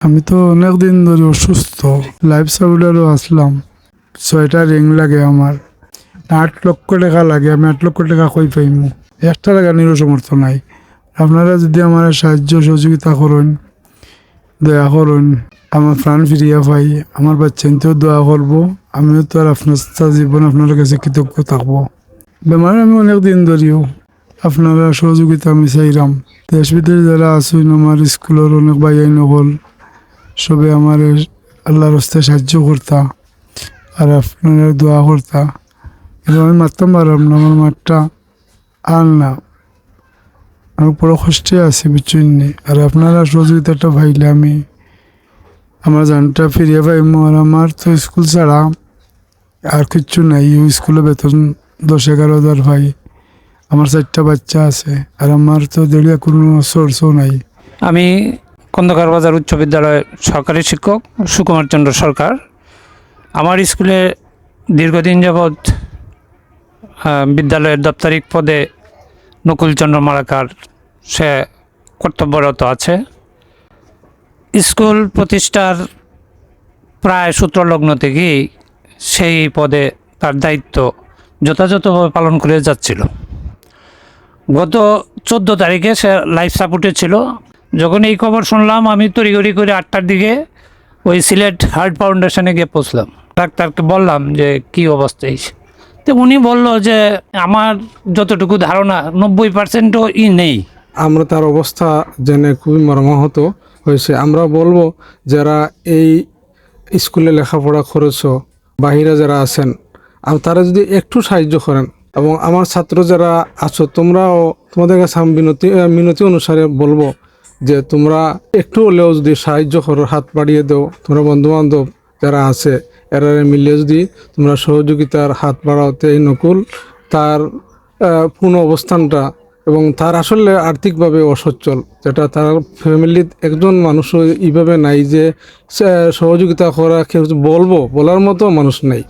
আমি তো অনেক দিন ধরে অসুস্থ। লাইফ সাপোর্টারও আসলাম। ছয়টা রিং লাগে আমার। আট লক্ষ টাকা লাগে। আমি আট লক্ষ টাকা কই পাইমু? একটা নিরো সমর্থ নাই। আপনারা যদি আমার সাহায্য সহযোগিতা করেন, দয়া করুন। আমার প্রাণ ফিরিয়া পাই। আমার বাচ্চাইতেও দোয়া করব। আমিও তো আর আপনার জীবন আপনার কাছে কৃতজ্ঞ থাকব। বেমার আমি অনেক দিন ধরিও আপনারা সহযোগিতা আমি চাইলাম। দেশ বিদেশ যারা আছেন, আমার স্কুলের অনেক ভাইয়াই নকল সবে আমার আল্লাহর রাস্তায় সাহায্য করতা, আর আপনারা দোয়া করতা। কিন্তু আমি মারতাম পারলাম না আমার মাঠটা আর না। আমি বড় কষ্টে আছি বুঝছেন? আর আপনারা সহযোগিতাটা পাইলে আমি, আমার জানটা ফিরিয়ে পাইমু। আর আমার তো স্কুল ছাড়া আর কিচ্ছু নাই। স্কুলে বেতন দশ এগারো হাজার পাই আমার চারটা বাচ্চা আছে, আর আমার তো দেড়িয়া কোনো সোর্সও নাই। আমি খন্দকার বাজার উচ্চ বিদ্যালয়ের সরকারি শিক্ষক সুকুমার চন্দ্র সরকার। আমার স্কুলে দীর্ঘদিন যাবৎ বিদ্যালয়ের দপ্তরিক পদে নকুলচন্দ্র মালাকার সে কর্তব্যরত আছে। স্কুল প্রতিষ্ঠার প্রায় সূত্রলগ্ন থেকেই সেই পদে তার দায়িত্ব যথাযথভাবে পালন করে যাচ্ছিল। গত চোদ্দ তারিখে সে লাইফ সাপোর্টে ছিল। যখন এই খবর শুনলাম, আমি তড়িঘড়ি করে আটটার দিকে ওই সিলেট হার্ট ফাউন্ডেশনে গিয়ে পৌঁছলাম। ডাক্তারকে বললাম যে, কি অবস্থা হয়েছে তো উনি বলল যে, আমার যতটুকু ধারণা, নব্বই পার্সেন্টও ই নেই। আমরা তার অবস্থা জেনে খুবই মর্মাহত হয়েছে। আমরা বলব, যারা এই স্কুলে লেখাপড়া করেছ, বাহিরে যারা আছেন, আর তারা যদি একটু সাহায্য করেন, এবং আমার ছাত্র যারা আছো, তোমরাও তোমাদের কাছে আমি বিনতি মিনতি অনুসারে বলব যে তোমরা একটু হলেও যদি সাহায্য করো, হাত বাড়িয়ে দাও। তোমরা বন্ধু বান্ধব যারা আছে এরা মিলিয়ে যদি তোমরা সহযোগিতার হাত বাড়াওতে এই নকুল তার পূর্ণ অবস্থানটা এবং তার আসলে আর্থিকভাবে অসচ্ছল। যেটা তার ফ্যামিলির একজন মানুষও এইভাবে নাই যে সহযোগিতা করা কেউ বলব, বলার মতো মানুষ নেই।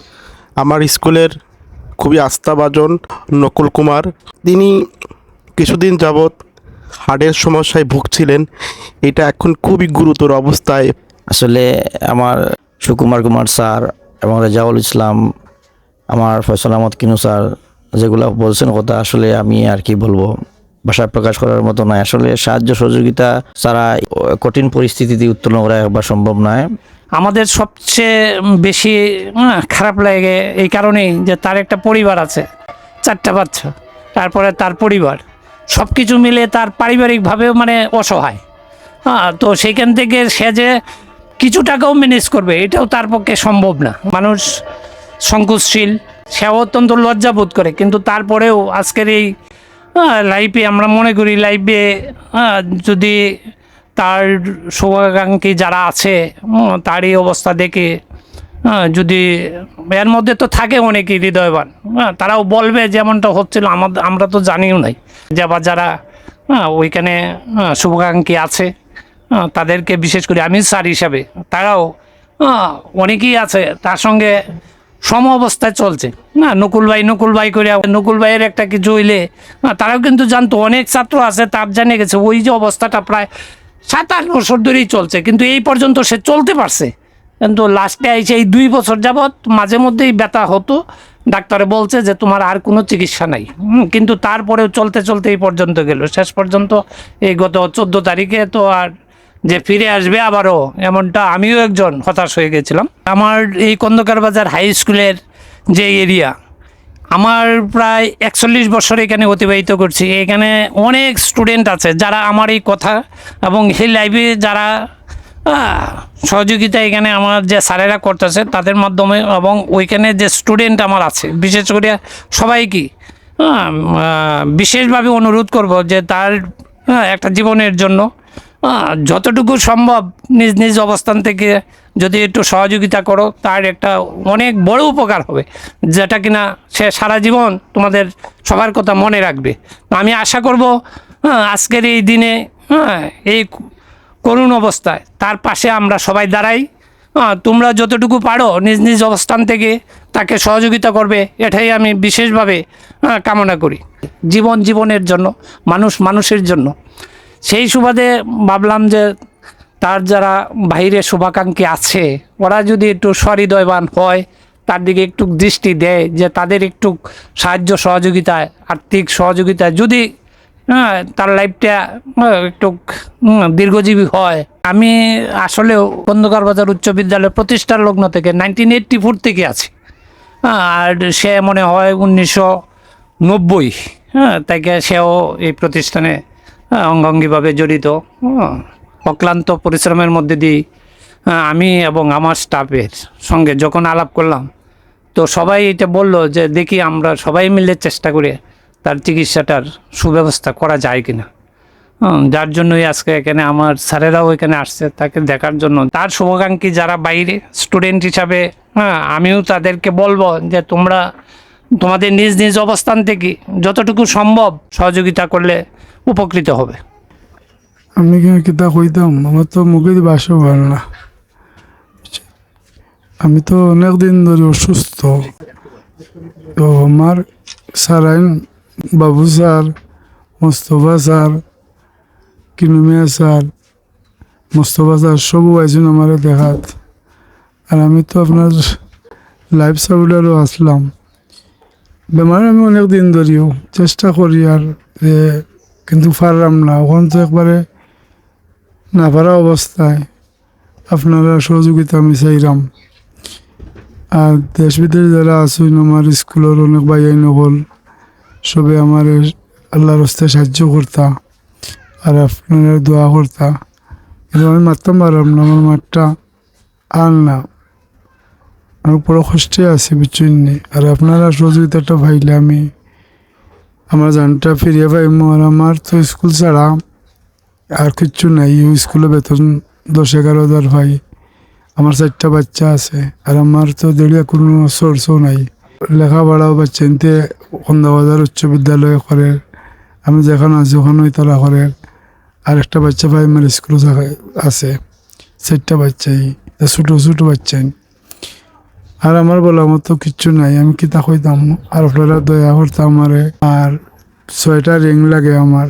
আমার স্কুলের খুবই আস্থাভাজন নকুল কুমার। তিনি কিছুদিন যাবৎ হার্টের সমস্যায় ভুগছিলেন এটা এখন খুবই গুরুতর অবস্থায়। আসলে আমার সুকুমার কুমার স্যার এবং রেজাউল ইসলাম আমার ফয়সাল আহমদ কিনু স্যার যেগুলো বলছেন কথা আসলে আমি আর কি বলব ভাষায় প্রকাশ করার মতো নয়। আসলে সাহায্য সহযোগিতা ছাড়া কঠিন পরিস্থিতিতে উত্তোলন করা একবার সম্ভব নয়। আমাদের সবচেয়ে বেশি খারাপ লাগে এই কারণেই যে তার একটা পরিবার আছে চারটা বাচ্চা তারপরে তার পরিবার। সব কিছু মিলে তার পারিবারিকভাবেও মানে অসহায়। হ্যাঁ তো সেইখান থেকে সে যে কিছু টাকাও ম্যানেজ করবে এটাও তার পক্ষে সম্ভব না। মানুষ সংকোচশীল সেও অত্যন্ত লজ্জা বোধ করে। কিন্তু তারপরেও আজকের এই লাইফে আমরা মনে করি লাইফে যদি তার শুভাকাঙ্ক্ষী যারা আছে তার এই অবস্থা দেখে হ্যাঁ, যদি এর মধ্যে তো থাকে অনেকেই হৃদয়বান। হ্যাঁ তারাও বলবে যেমনটা হচ্ছিল আমাদের আমরা তো জানিও নাই। যে আবার যারা হ্যাঁ ওইখানে হ্যাঁ, শুভাকাঙ্ক্ষী আছে হ্যাঁ, তাদেরকে বিশেষ করে আমি স্যার হিসাবে তারাও হ্যাঁ, অনেকেই আছে তার সঙ্গে সম অবস্থায় চলছে। না নকুল ভাই নকুল ভাই করে নকুল ভাইয়ের একটা কিছু হইলে হ্যাঁ, তারাও কিন্তু জানতো অনেক ছাত্র আছে তার জানে গেছে ওই যে অবস্থাটা প্রায় সাত আট বছর ধরেই চলছে কিন্তু এই পর্যন্ত সে চলতে পারছে। কিন্তু লাস্টে এসে এই দুই বছর যাবৎ মাঝে মধ্যেই ব্যথা হতো। ডাক্তারে বলছে যে তোমার আর কোনো চিকিৎসা নাই। কিন্তু তারপরেও চলতে চলতে এই পর্যন্ত গেল। শেষ পর্যন্ত এই গত চোদ্দ তারিখে তো আর যে ফিরে আসবে আবারও এমনটা আমিও একজন হতাশ হয়ে গেছিলাম। আমার এই কন্দকার বাজার হাই স্কুলের যে এরিয়া আমার প্রায় একচল্লিশ বছর এখানে অতিবাহিত করছি। এখানে অনেক স্টুডেন্ট আছে যারা আমার এই কথা এবং এই লাইভে যারা সহযোগিতা এখানে আমার যে স্যারেরা করতেছে তাদের মাধ্যমে এবং ওইখানে যে স্টুডেন্ট আমার আছে বিশেষ করে সবাইকে আহ, বিশেষভাবে অনুরোধ করব যে তার একটা জীবনের জন্য যতটুকু সম্ভব নিজ নিজ অবস্থান থেকে যদি একটু সহযোগিতা করো তার একটা অনেক বড় উপকার হবে যেটা কিনা সে সারা জীবন তোমাদের সবার কথা মনে রাখবে। আমি আশা করব আজকের এই দিনে হ্যাঁ এই করুণ অবস্থায়। তার পাশে আমরা সবাই দাঁড়াই। হ্যাঁ, তোমরা যতটুকু পারো নিজ নিজ অবস্থান থেকে তাকে সহযোগিতা করবে। এটাই আমি বিশেষভাবে কামনা করি। জীবন জীবনের জন্য মানুষ মানুষের জন্য। সেই সুবাদে ভাবলাম যে তার যারা বাইরে শুভাকাঙ্ক্ষী আছে ওরা যদি একটু সহৃদয়বান হয় তার দিকে একটু দৃষ্টি দেয় যে তাদের একটু সাহায্য সহযোগিতায় আর্থিক সহযোগিতায় যদি হ্যাঁ, তার লাইফটা একটু দীর্ঘজীবী হয়। আমি আসলেও খন্দকার বাজার উচ্চ বিদ্যালয় প্রতিষ্ঠার লগ্ন থেকে নাইনটিন এইট্টি ফোর থেকে আছি। হ্যাঁ, আর সে মনে হয় উনিশশো নব্বই। হ্যাঁ তাকে সেও এই প্রতিষ্ঠানে হ্যাঁ, অঙ্গাঙ্গিভাবে জড়িত। হ্যাঁ, অক্লান্ত পরিশ্রমের মধ্যে হ্যাঁ, আমি এবং আমার স্টাফের সঙ্গে যখন আলাপ করলাম তো সবাই এটা বলল যে দেখি আমরা সবাই মিলে চেষ্টা করে তার চিকিৎসাটার সুব্যবস্থা করা যায় কিনা। যার জন্যই আজকে এখানে আমার স্যারেরাও এখানে আসছে, তাকে দেখার জন্য। তার শুভাকাঙ্ক্ষী যারা বাইরে, স্টুডেন্ট হিসাবে হ্যাঁ আমিও তাদেরকে বলব যে তোমরা তোমাদের নিজ নিজ অবস্থান থেকে যতটুকু সম্ভব সহযোগিতা করলে উপকৃত হবে। আমি কিনা কিতা কইতাম আমার তো মুখে বাসও ভালো না। আমি তো অনেক দিন ধরে অসুস্থ। তো আমার sir Ain Babu sir, Mostafa sir Kinumiya sir, Mostafa sir সবও আইসুন আমার দেখাত। আর আমি তো আপনার লাইফ সার্ভিলারও আসলাম। বেমার আমি অনেক দিন ধরিও চেষ্টা করি আর যে কিন্তু পারলাম না। ওখান তো একবারে না পারা অবস্থায় আপনারা সহযোগিতা আমি চাইলাম। আর দেশ বিদেশ যারা আছেন, আমার স্কুলের অনেক ভাইয়াই নকল সবে আমার আল্লাহর হস্তে সাহায্য করতা, আর আপনার দোয়া করতা। কিন্তু আমি মারতাম পারলাম না, আমার মাঠটা আর না। আমি বড় কষ্টে আছি বুঝছেন? আর আপনারা সহযোগিতাটা ভাইলে আমি। আমার জানটা ফিরিয়ে পাইম, আর আমার তো স্কুল ছাড়া আর কিচ্ছু নাই। স্কুলে বেতন দশ এগারো হাজার ভাই। আমার চারটা বাচ্চা আছে, আর আমার তো দেড়িয়া কোনো সোর্সও নাই। লেখাপড়াও বাচ্চা এনতে সন্ধ্যাবাজার উচ্চ বিদ্যালয়ে করে। আমি যেখানে আছি ওখানেই তারা করে। আর একটা বাচ্চা প্রাইমারি স্কুলে আছে। চারটা বাচ্চাই ছোটো ছোটো বাচ্চাই আর আমার বলা মতো কিচ্ছু নাই, আমি কিতা কইতাম? আর আপনারা দয়া করতাম আমারে, আর ছয়টা রিং লাগে আমার।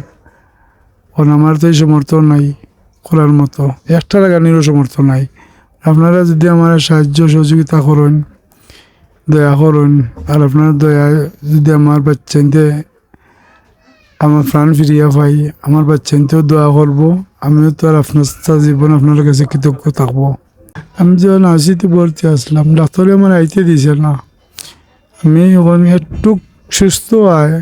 কারণ আমার তো এই সমর্থন নাই করার মতো। একটা লাগানিরও সমর্থ নাই। আপনারা যদি আমার সাহায্য সহযোগিতা করেন দয়া করুন, আর আপনার দয়া যদি আমার বাচ্চাইতে আমার প্রাণ ফিরিয়া পাই আমার বাচ্চাইতেও দোয়া করব। আমিও তো আর আপনার জীবন আপনার কাছে কৃতজ্ঞ থাকব। আমি যখন আসিতে ভর্তি আসলাম ডাক্তারে আমার আইতে দিছে না। আমি ওখানে একটু সুস্থ হয়।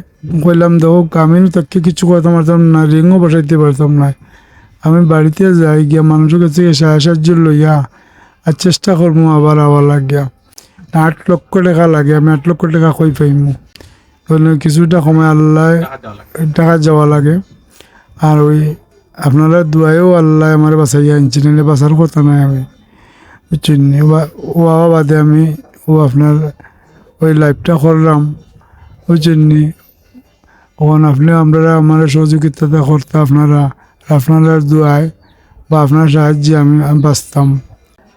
কইলাম, দেখো, আমি তাকে কিছু করতে পারতাম না, রিংও বসাইতে পারতাম না। আমি বাড়িতে যাই গিয়া মানুষের কাছে সাহায্য লইয়া আর চেষ্টা করব আবার আবার লাগিয়া। আট লক্ষ টাকা লাগে আমি আট লক্ষ টাকা কই পাইমু? তাহলে কিছুটা সময় আল্লাহ টাকা যাওয়া লাগে। আর ওই আপনারা দুয়াইও আল্লাহ আমার বাঁচাইয়া আনছি নাহলে বাঁচার কথা নাই আমি। বুঝছেন? ও- বাবা বাদে আমি ও আপনার ওই লাইফটা করলাম। বুঝছেন? ওখানে আপনি আপনারা আমার সহযোগিতা করতে আপনারা আপনারা দোয়ায় বা আপনার সাহায্যে আমি বাঁচতাম।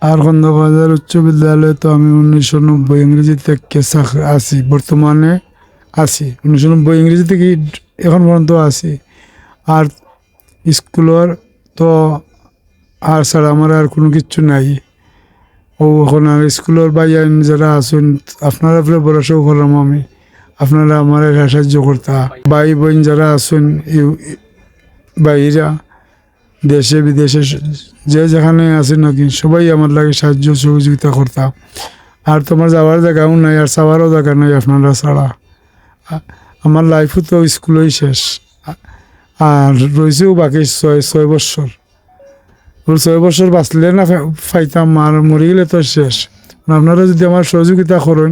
আর খন্দকার উচ্চ বিদ্যালয়ে তো আমি উনিশশো নব্বই ইংরেজি থেকে আছি, বর্তমানে আছি। উনিশশো নব্বই ইংরেজি থেকে এখন পর্যন্ত আছি। আর স্কুলের তো আর ছাড়া আমার আর কোনো কিচ্ছু নাই। ও এখন আর স্কুলের বাইরে যারা আছেন, আপনারা উপরে ভরসাও করলাম আমি। আপনারা আমার সাহায্য করতা। ভাই বোন যারা আছেন বাইরা দেশে, বিদেশে যে যেখানে আছে নাকি, সবাই আমার লাগে সাহায্য সহযোগিতা করতাম আর তোমার যাওয়ার জায়গাও নাই, আর চাওয়ারও জায়গা নাই আপনারা ছাড়া। আমার লাইফও তো স্কুলেই শেষ। আর রয়েছেও বাকি ছয় ছয় বছর। ওর ছয় বছর বাঁচলে না ফাইতাম, আর মরে গেলে তো শেষ। আপনারা যদি আমার সহযোগিতা করেন,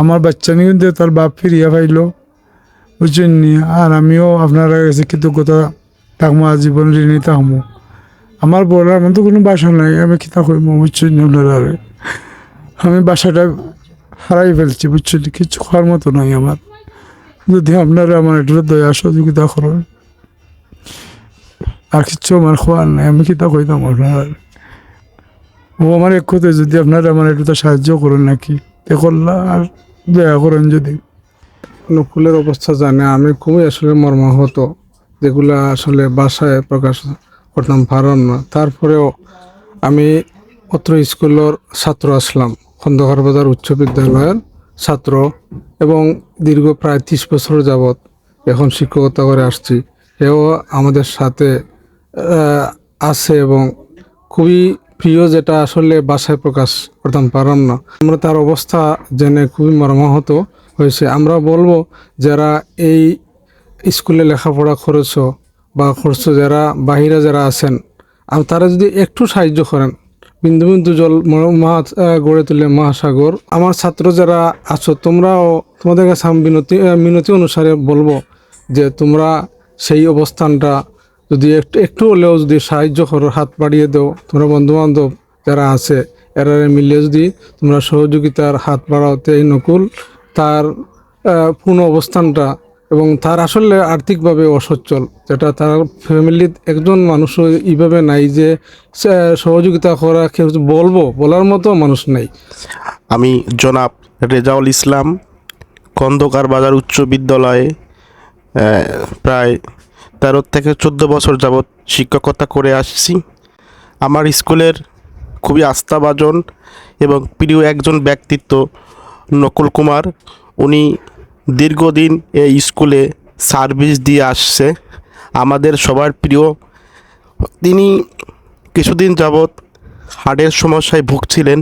আমার বাচ্চা নিয়ে তার বাপ ফিরিয়া পাইল, বুঝছেন আর আমিও আপনারা কাছে কৃতজ্ঞতা থাকব আজীবন ঋণী থাকব আমার বলার মতো কোনো বাসা নাই, আমি কিতা করব বুঝছেন নি আপনারা আমি বাসাটা হারাই ফেলছি, বুঝছেন? কিছু খাওয়ার মতো নাই আমার। যদি আপনারা আমার একটু দয়া সহযোগিতা করেন, আর কিচ্ছু আমার খোয়ার নাই, আমি কিতা কইতাম আপনার ও আমার এক কথায়, যদি আপনারা আমার একটু সাহায্য করেন নাকি? তে করলা আর দয়া করেন যদি। নকুলের অবস্থা জানে, আমি খুবই আসলে মর্মাহত। যেগুলা আসলে বাসায় প্রকাশ করতাম পারলাম না। তারপরেও আমি অত্র স্কুলের ছাত্র আসলাম, খন্দকার বাজার উচ্চ বিদ্যালয়ের ছাত্র এবং দীর্ঘ প্রায় ত্রিশ বছর যাবৎ এখন শিক্ষকতা করে আসছি। এও আমাদের সাথে আছে এবং খুবই প্রিয় যেটা আসলে বাসায় প্রকাশ করতাম পারলাম না। আমরা তার অবস্থা জেনে খুবই মর্মাহত হয়েছে। আমরা বলব, যারা এই স্কুলে লেখাপড়া খরচ বা খরচ যারা বাহিরে যারা আছেন, আর তারা যদি একটু সাহায্য করেন, বিন্দু বিন্দু জল মহা গড়ে তুলে, মহাসাগর। আমার ছাত্র যারা আছো, তোমরাও তোমাদের কাছে আমি বিনতি মিনতি অনুসারে বলব যে তোমরা সেই অবস্থানটা যদি একটু একটু হলেও যদি সাহায্য করো, হাত বাড়িয়ে দাও। তোমরা বন্ধু বান্ধব যারা আছে এরা মিলিয়ে যদি তোমরা সহযোগিতার হাত বাড়াওতে এই নকুল তার পূর্ণ অবস্থানটা এবং তার আসলে আর্থিকভাবে অসচ্ছল। যেটা তার ফ্যামিলির একজন মানুষও এইভাবে নাই যে সহযোগিতা করা কেউ বলব, বলার মতো মানুষ নেই। আমি জনাব রেজাউল ইসলাম, খন্দকার বাজার উচ্চ বিদ্যালয়ে প্রায় তেরো থেকে চোদ্দ বছর যাবৎ শিক্ষকতা করে আসছি। আমার স্কুলের খুবই আস্থাভাজন এবং প্রিয় একজন ব্যক্তিত্ব নকুল কুমার। উনি দীর্ঘদিন এই স্কুলে সার্ভিস দিয়ে আসছে। আমাদের সবার প্রিয়। তিনি কিছুদিন যাবৎ হার্টের সমস্যায় ভুগছিলেন।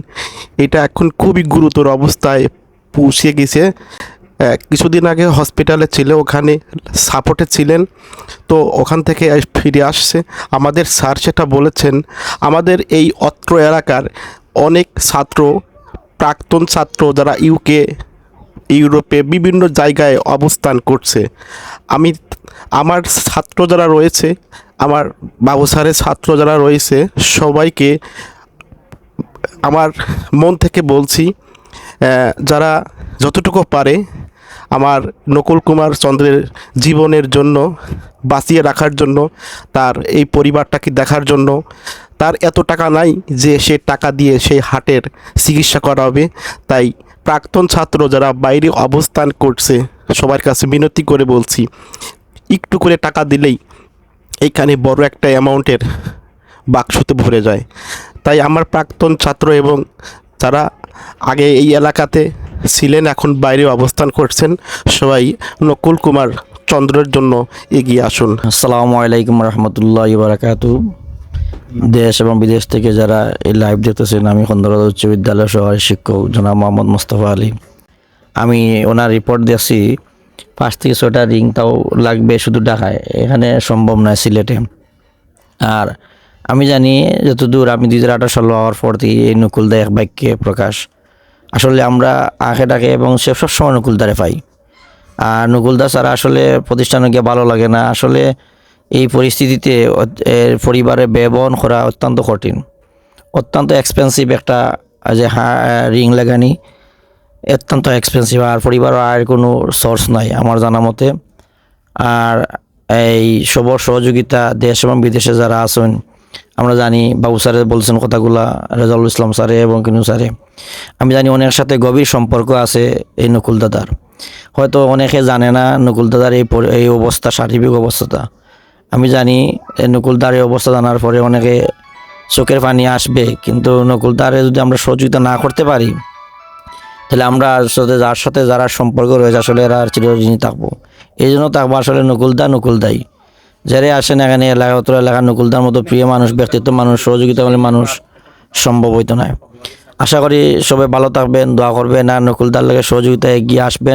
এটা এখন খুবই গুরুতর অবস্থায় পৌঁছে গেছে। কিছুদিন আগে হসপিটালে ছিল, ওখানে সাপোর্টে ছিলেন। তো ওখান থেকে ফিরে আসছে। আমাদের স্যার সেটা বলেছেন, আমাদের এই অত্র এলাকার অনেক ছাত্র, প্রাক্তন ছাত্র যারা ইউকে ইউরোপে বিভিন্ন জায়গায় অবস্থান করছে। আমি, আমার ছাত্র যারা রয়েছে, আমার বাবু ছাত্র যারা রয়েছে, সবাইকে আমার মন থেকে বলছি যারা যতটুকু পারে আমার নকুল কুমার চন্দ্রের জীবনের জন্য, বাঁচিয়ে রাখার জন্য, তার এই পরিবারটাকে দেখার জন্য, তার এত টাকা নাই যে সে টাকা দিয়ে সেই হাটের চিকিৎসা করাবে, তাই প্রাক্তন ছাত্র যারা বাইরে অবস্থান করছে, সবার কাছে মিনতি করে বলছি, একটু করে টাকা দিলেই এইখানে বড় একটা অ্যামাউন্টের বাক্সতে ভরে যায়। তাই আমার প্রাক্তন ছাত্র এবং যারা আগে এই এলাকাতে ছিলেন, এখন বাইরে অবস্থান করছেন, সবাই নকুল কুমার চন্দ্রের জন্য এগিয়ে আসুন। আসসালামু আলাইকুম রহমতুল্লাহ বারাকাতু দেশ এবং বিদেশ থেকে যারা এই লাইভ দেখতেছেন, আমি খন্দকার উচ্চ বিদ্যালয় সহকারী শিক্ষক জনাব মোহাম্মদ মোস্তফা আলী। আমি ওনার রিপোর্ট দিয়েছি, পাঁচ থেকে ছয়টা রিং তাও লাগবে শুধু ঢাকায়, এখানে সম্ভব নয়, সিলেটে। আর আমি জানি যতদূর, আমি দুই হাজার আঠারো সাল হওয়ার পর থেকে এই নকুলদা এক বাক্যে প্রকাশ। আসলে আমরা আখে ডাকে এবং সে সবসময় নকুলদারে পাই। আর নকুলদা ছাড়া আসলে প্রতিষ্ঠানে গিয়ে ভালো লাগে না। আসলে এই পরিস্থিতিতে পরিবারে ব্যয় বহন করা অত্যন্ত কঠিন। অত্যন্ত এক্সপেন্সিভ একটা যে হা রিং লাগানি। অত্যন্ত এক্সপেন্সিভ আর পরিবারের আয়ের কোনো সোর্স নাই আমার জানা মতে। আর এই সবর সহযোগিতা দেশ এবং বিদেশে যারা আছেন, আমরা জানি বাবু স্যারে বলছেন কথাগুলা, রেজাউল ইসলাম স্যারে এবং কিনু স্যারে। আমি জানি অনেকের সাথে গভীর সম্পর্ক আছে এই নকুল দাদার। হয়তো অনেকে জানে না নকুল দাদার এই এই অবস্থা শারীরিক অবস্থাটা। আমি জানি এই নকুলদার এই অবস্থা জানার পরে অনেকে চোখের পানি আসবে, কিন্তু নকুলদারে যদি আমরা সহযোগিতা না করতে পারি, তাহলে আমরা সাথে, যার সাথে যারা সম্পর্ক রয়েছে, আসলে এরা আর চিরদিনই থাকব। এই জন্য থাকব আসলে নকুলদা নকুলদাই। যারা আসেন এখানে এলাকা অত এলাকার নকুলদার মতো প্রিয় মানুষ, ব্যক্তিত্ব মানুষ, সহযোগিতা করলে মানুষ সম্ভব হইতো না। আশা করি সবাই ভালো থাকবেন, দোয়া করবেন, আর নকুলদার লাগে সহযোগিতা এগিয়ে আসবেন।